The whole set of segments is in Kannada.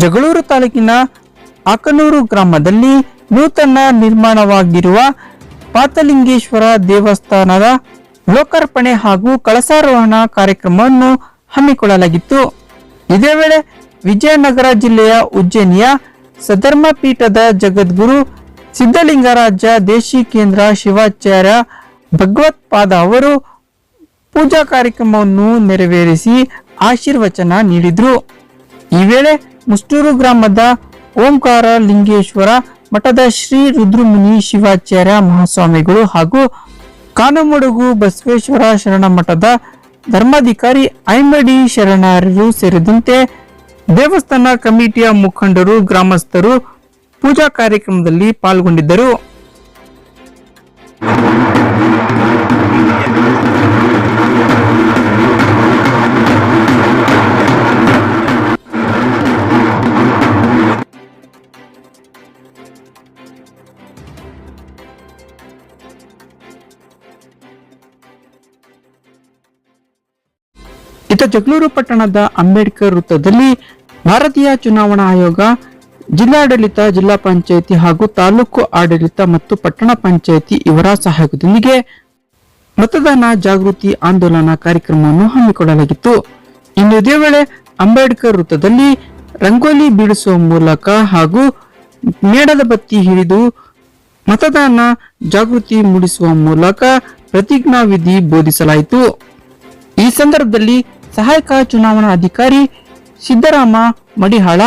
ಜಗಳೂರು ತಾಲೂಕಿನ ಆಕನೂರು ಗ್ರಾಮದಲ್ಲಿ ನೂತನ ನಿರ್ಮಾಣವಾಗಿರುವ ಪಾತಲಿಂಗೇಶ್ವರ ದೇವಸ್ಥಾನದ ಲೋಕಾರ್ಪಣೆ ಹಾಗೂ ಕಳಸಾರೋಹಣ ಕಾರ್ಯಕ್ರಮವನ್ನು ಹಮ್ಮಿಕೊಳ್ಳಲಾಗಿತ್ತು. ಇದೇ ವೇಳೆ ವಿಜಯನಗರ ಜಿಲ್ಲೆಯ ಉಜ್ಜಯಿನಿಯ ಸಧರ್ಮ ಪೀಠದ ಜಗದ್ಗುರು ಸಿದ್ಧಲಿಂಗರಾಜ ದೇಶಿ ಕೇಂದ್ರ ಶಿವಾಚಾರ್ಯ ಭಗವತ್ಪಾದ ಅವರು ಪೂಜಾ ಕಾರ್ಯಕ್ರಮವನ್ನು ನೆರವೇರಿಸಿ ಆಶೀರ್ವಚನ ನೀಡಿದರು. ಈ ವೇಳೆ ಮುಷ್ಟೂರು ಗ್ರಾಮದ ಓಂಕಾರ ಲಿಂಗೇಶ್ವರ ಮಠದ ಶ್ರೀ ರುದ್ರಮುನಿ ಶಿವಾಚಾರ್ಯ ಮಹಾಸ್ವಾಮಿಗಳು ಹಾಗೂ ಕಾನಮಡುಗು ಬಸವೇಶ್ವರ ಶರಣ ಮಠದ ಧರ್ಮಾಧಿಕಾರಿ ಐಮಡಿ ಶರಣರು ಸೇರಿದಂತೆ ದೇವಸ್ಥಾನ ಕಮಿಟಿಯ ಮುಖಂಡರು, ಗ್ರಾಮಸ್ಥರು ಪೂಜಾ ಕಾರ್ಯಕ್ರಮದಲ್ಲಿ ಪಾಲ್ಗೊಂಡಿದ್ದರು. ಇತ ಜಗಳೂರು ಪಟ್ಟಣದ ಅಂಬೇಡ್ಕರ್ ವೃತ್ತದಲ್ಲಿ ಭಾರತೀಯ ಚುನಾವಣಾ ಆಯೋಗ ಜಿಲ್ಲಾಡಳಿತ, ಜಿಲ್ಲಾ ಪಂಚಾಯಿತಿ ಹಾಗೂ ತಾಲೂಕು ಆಡಳಿತ ಮತ್ತು ಪಟ್ಟಣ ಪಂಚಾಯಿತಿ ಇವರ ಸಹಯೋಗದೊಂದಿಗೆ ಮತದಾನ ಜಾಗೃತಿ ಆಂದೋಲನ ಕಾರ್ಯಕ್ರಮವನ್ನು ಹಮ್ಮಿಕೊಳ್ಳಲಾಗಿತ್ತು. ಇನ್ನು ಇದೇ ವೇಳೆ ಅಂಬೇಡ್ಕರ್ ವೃತ್ತದಲ್ಲಿ ರಂಗೋಲಿ ಬಿಡಿಸುವ ಮೂಲಕ ಹಾಗೂ ಮೇಡದ ಬತ್ತಿ ಹಿಡಿದು ಮತದಾನ ಜಾಗೃತಿ ಮೂಡಿಸುವ ಮೂಲಕ ಪ್ರತಿಜ್ಞಾ ವಿಧಿ ಬೋಧಿಸಲಾಯಿತು. ಈ ಸಂದರ್ಭದಲ್ಲಿ ಸಹಾಯಕ ಚುನಾವಣಾ ಅಧಿಕಾರಿ ಸಿದ್ದರಾಮ ಮಡಿಹಾಳ,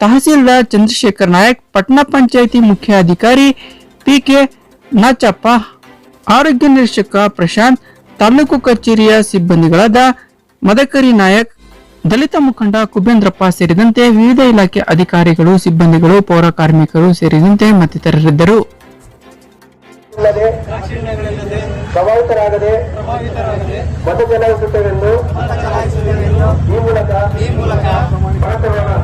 ತಹಸೀಲ್ದಾರ್ ಚಂದ್ರಶೇಖರ್ ನಾಯಕ್ ಪಟ್ಟಣ ಪಂಚಾಯಿತಿ ಮುಖ್ಯ ಅಧಿಕಾರಿ ಪಿಕೆ ನಾಚಪ್ಪ, ಆರೋಗ್ಯ ನಿರೀಕ್ಷಕ ಪ್ರಶಾಂತ್, ತಾಲೂಕು ಕಚೇರಿಯ ಸಿಬ್ಬಂದಿಗಳಾದ ಮದಕರಿ ನಾಯಕ್, ದಲಿತ ಮುಖಂಡ ಕುಬೇಂದ್ರಪ್ಪ ಸೇರಿದಂತೆ ವಿವಿಧ ಇಲಾಖೆ ಅಧಿಕಾರಿಗಳು, ಸಿಬ್ಬಂದಿಗಳು, ಪೌರ ಕಾರ್ಮಿಕರು ಸೇರಿದಂತೆ ಮತ್ತಿತರರಿದ್ದರು. ಇಲ್ಲದೆ ಪ್ರಭಾವಿತರಾಗದೆ ಮತ ಚಲಾಯಿಸುತ್ತೇವೆಂದು ಈ ಮೂಲಕ ಭಾರತವನ್ನು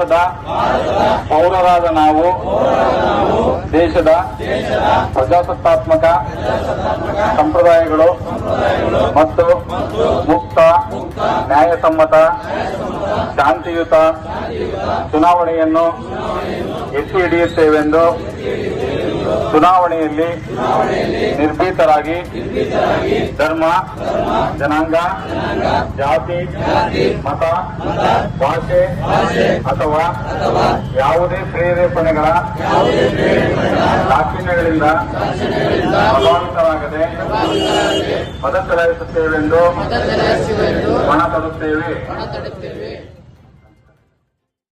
ಭಾರತದ ಪೌರರಾದ ನಾವು ದೇಶದ ಪ್ರಜಾಸತ್ತಾತ್ಮಕ ಸಂಪ್ರದಾಯಗಳು ಮತ್ತು ಮುಕ್ತ ನ್ಯಾಯಸಮ್ಮತ ಶಾಂತಿಯುತ ಚುನಾವಣೆಯನ್ನು ಎತ್ತಿ ಹಿಡಿಯುತ್ತೇವೆಂದು ಚುನಾವಣೆಯಲ್ಲಿ ನಿರ್ಭೀತರಾಗಿ ಧರ್ಮ ಜನಾಂಗ ಜಾತಿ ಮತ ಭಾಷೆ ಅಥವಾ ಯಾವುದೇ ಪ್ರೇರೇಪಣೆಗಳ ದಾಕ್ಷಿಣ್ಯಗಳಿಂದ ಪ್ರಭಾವಿತರಾಗದೆ ಮತ ಚಲಾಯಿಸುತ್ತೇವೆಂದು ಪಣ ತೊಡುತ್ತೇವೆ